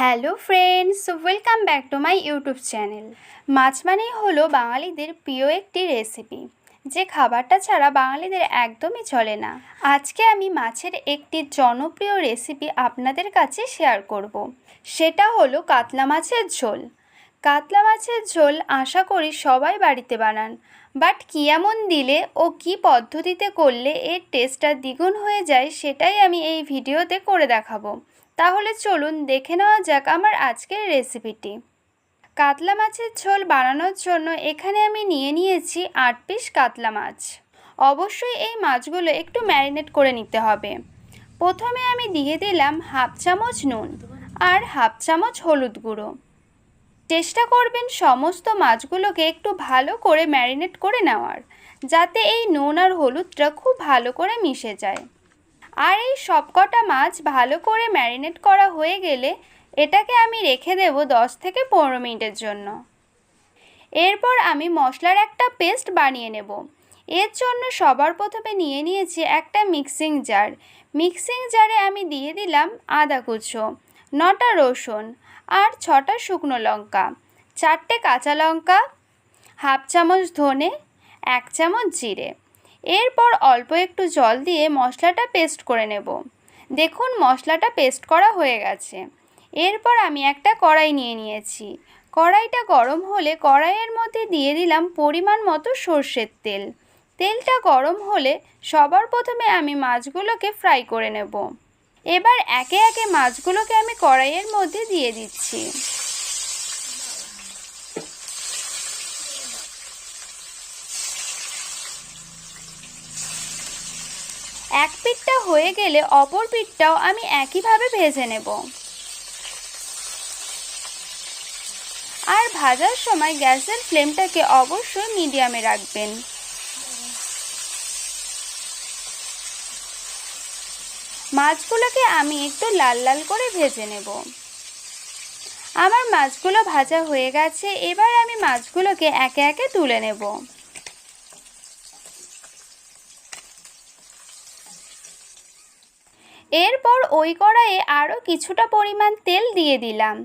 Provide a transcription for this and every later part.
Hello friends, welcome back to my YouTube channel. মাছ মানেই হলো বাঙালিদের প্রিয় একটি রেসিপি। যে খাবারটা ছাড়া বাঙালিদের একদমই চলে না। আজকে আমি মাছের একটি জনপ্রিয় রেসিপি আপনাদের কাছে শেয়ার করব। সেটা হলো কাতলা মাছের ঝোল। কাতলা মাছের ঝোল আশা করি সবাই বাড়িতে বানান। বাট কী এমন দিলে ও কী পদ্ধতিতে করলে এর টেস্টটা দ্বিগুণ হয়ে যায় সেটাই আমি এই ভিডিওতে করে দেখাবো। তাহলে চলুন দেখে নেওয়া যাক আমার আজকের রেসিপিটি। কাতলা মাছের ঝোল বানানোর জন্য এখানে আমি নিয়ে নিয়েছি আট পিস কাতলা মাছ। অবশ্যই এই মাছগুলো একটু ম্যারিনেট করে নিতে হবে। প্রথমে আমি দিয়ে দিলাম হাফ চামচ নুন আর হাফ চামচ হলুদ গুঁড়ো। চেষ্টা করবেন সমস্ত মাছগুলোকে একটু ভালো করে ম্যারিনেট করে নেওয়ার, যাতে এই নুন আর হলুদটা খুব ভালো করে মিশে যায়। আর এই সবকটা মাছ ভালো করে ম্যারিনেট করা হয়ে গেলে এটাকে আমি রেখে দেব দশ থেকে পনেরো মিনিটের জন্য। এরপর আমি মশলার একটা পেস্ট বানিয়ে নেব। এর জন্য সবার প্রথমে নিয়ে নিয়েছি একটা মিক্সিং জার। মিক্সিং জারে আমি দিয়ে দিলাম আদা কুচো, নটা রসুন আর ছটা শুকনো লঙ্কা, চারটে কাঁচা লঙ্কা, হাফ চামচ ধনে, এক চামচ জিরে। এরপর অল্প একটু জল দিয়ে মশলাটা পেস্ট করে নেব। দেখুন, মশলাটা পেস্ট করা হয়ে গেছে। এরপর আমি একটা কড়াই নিয়ে নিয়েছি। কড়াইটা গরম হলে কড়াইয়ের মধ্যে দিয়ে দিলাম পরিমাণ মতো সর্ষের তেল। তেলটা গরম হলে সবার প্রথমে আমি মাছগুলোকে ফ্রাই করে নেব। এবার একে একে মাছগুলোকে আমি কড়াইয়ের মধ্যে দিয়ে দিচ্ছি এক পিঠটা হয়ে গেলে অপর পিঠটাও আমি একইভাবে ভেজে নেব। আর ভাজার সময় গ্যাসের ফ্লেমটাকে অবশ্যই মিডিয়ামে রাখবেন। মাছগুলোকে আমি একটু লাল লাল করে ভেজে নেব। আমার মাছগুলো ভাজা হয়ে গেছে, এবার আমি মাছগুলোকে একে একে তুলে নেব। এরপর ওই কড়াইয়ে আরও কিছুটা পরিমাণ তেল দিয়ে দিলাম।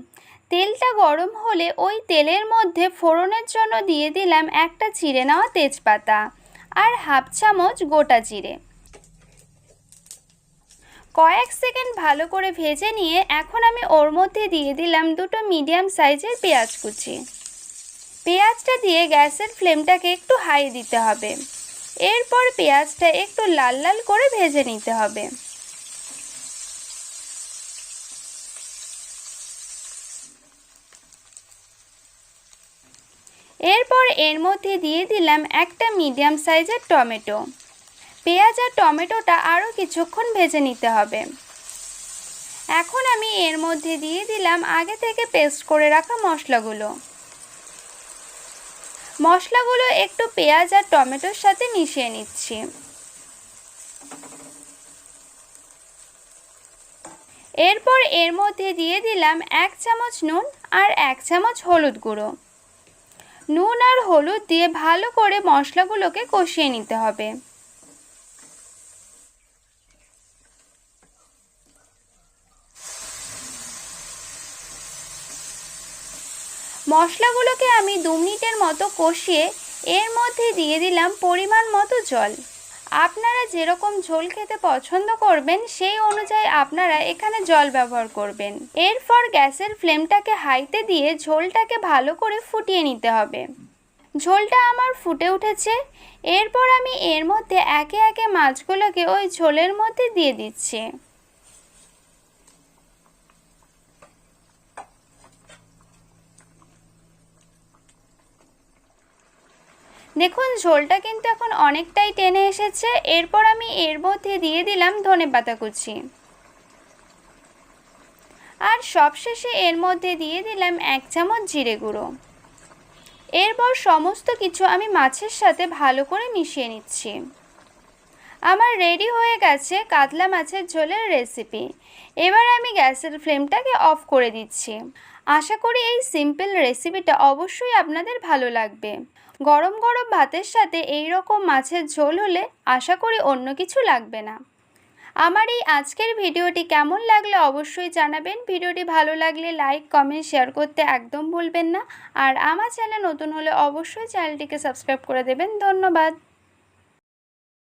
তেলটা গরম হলে ওই তেলের মধ্যে ফোড়নের জন্য দিয়ে দিলাম একটা চিড়ে নেওয়া তেজপাতা আর হাফ চামচ গোটা জিরে। কয়েক সেকেন্ড ভালো করে ভেজে নিয়ে এখন আমি ওর মধ্যে দিয়ে দিলাম দুটো মিডিয়াম সাইজের পেঁয়াজ কুচি। পেঁয়াজটা দিয়ে গ্যাসের ফ্লেমটাকে একটু হাই দিতে হবে। এরপর পেঁয়াজটা একটু লাল লাল করে ভেজে নিতে হবে। এরপর এর মধ্যে দিয়ে দিলাম একটা মিডিয়াম সাইজের টমেটো। পেঁয়াজ আর টমেটোটা আরও কিছুক্ষণ ভেজে নিতে হবে। এখন আমি এর মধ্যে দিয়ে দিলাম আগে থেকে পেস্ট করে রাখা মশলাগুলো। মশলাগুলো একটু পেঁয়াজ আর টমেটোর সাথে মিশিয়ে নিচ্ছি। এরপর এর মধ্যে দিয়ে দিলাম এক চামচ নুন আর এক চামচ হলুদ গুঁড়ো। নুন আর হলুদ দিয়ে ভালো করে মশলাগুলোকে কষিয়ে নিতে হবে। মশলাগুলোকে আমি দু মিনিটের মতো কষিয়ে এর মধ্যে দিয়ে দিলাম পরিমাণ মতো জল। আপনারা যেরকম ঝোল খেতে পছন্দ করবেন, সেই অনুযায়ী আপনারা এখানে জল ব্যবহার করবেন। এরপর গ্যাসের ফ্লেমটাকে হাইতে দিয়ে ঝোলটাকে ভালো করে ফুটিয়ে নিতে হবে। ঝোলটা আমার ফুটে উঠেছে। এরপর আমি এর মধ্যে একে একে মাছগুলোকে ওই ঝোলের মধ্যে দিয়ে দিচ্ছি। দেখুন, ঝোলটা কিন্তু এখন অনেকটাই টেনে এসেছে। এরপর আমি এর মধ্যে দিয়ে দিলাম ধনে পাতা কুচি। আর সবশেষে এর মধ্যে দিয়ে দিলাম এক চামচ জিরে গুঁড়ো। এরপর সমস্ত কিছু আমি মাছের সাথে ভালো করে মিশিয়ে নিচ্ছি। আমার রেডি হয়ে গেছে কাতলা মাছের ঝোলের রেসিপি এবার আমি গ্যাসের ফ্লেমটাকে অফ করে দিচ্ছি। আশা করি এই সিম্পল রেসিপিটা অবশ্যই আপনাদের ভালো লাগবে। গরম গরম ভাতের সাথে এই রকম মাছের ঝোল হলে আশা করি অন্য কিছু লাগবে না। আমার এই আজকের ভিডিওটি কেমন লাগলে অবশ্যই জানাবেন। ভিডিওটি ভালো লাগলে লাইক কমেন্ট শেয়ার করতে একদম ভুলবেন না। আর আমার চ্যানেল নতুন হলে অবশ্যই চ্যানেলটিকে সাবস্ক্রাইব করে দেবেন। ধন্যবাদ।